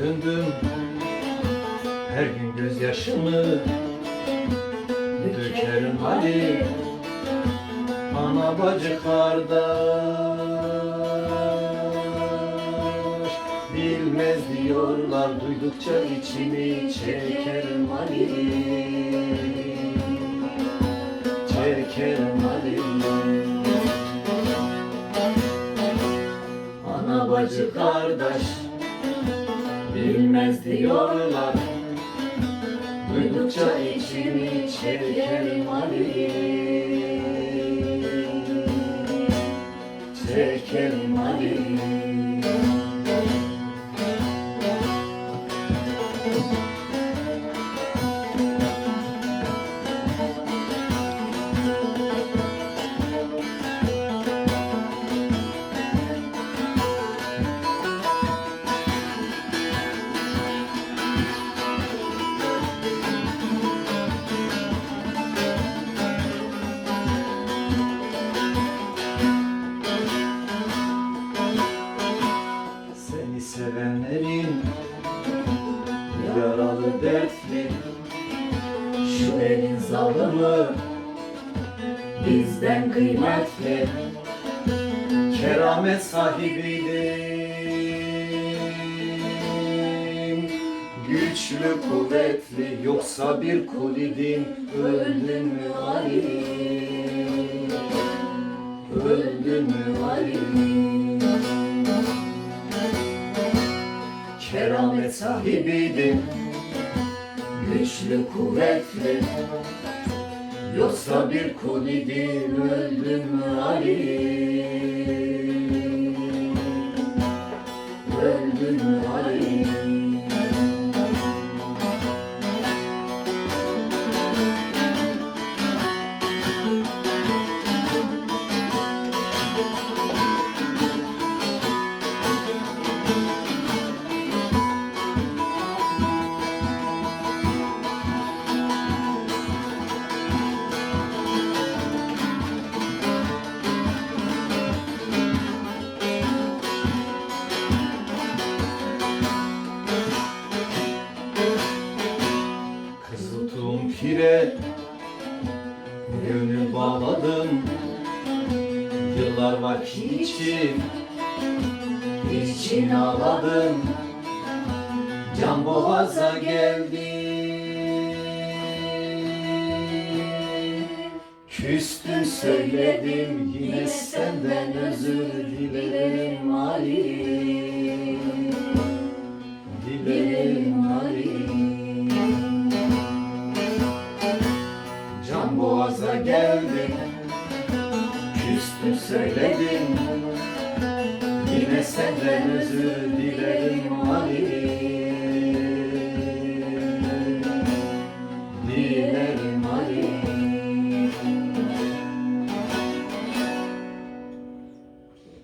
döndüm. Her gün gözyaşımı dökerim hadi Ana bacı kardeş. Bilmez diyorlar duydukça içimi çekerim hadi Çekerim hadi Ana bacı kardeş. Bilmez diyorlar. Duydukça içimi çekerim Ali. Çekerim Yaralı dertli. Şu elin zalımı Bizden kıymetli. Keramet sahibiydim Güçlü kuvvetli Yoksa bir kul idim Öldün mü Ali? Öldün mü Ali? Keramet sahibiydim Güçlü kuvvetli. Yoksa bir kul idim Öldüm mü Ali Pire Gönül bağladım. Yıllar var ki için için ağladım. Can boğaza geldi. Küstüm söyledim Yine senden özür dilerim Ali. Dilerim Ali söyledim Yine senden özür dilerim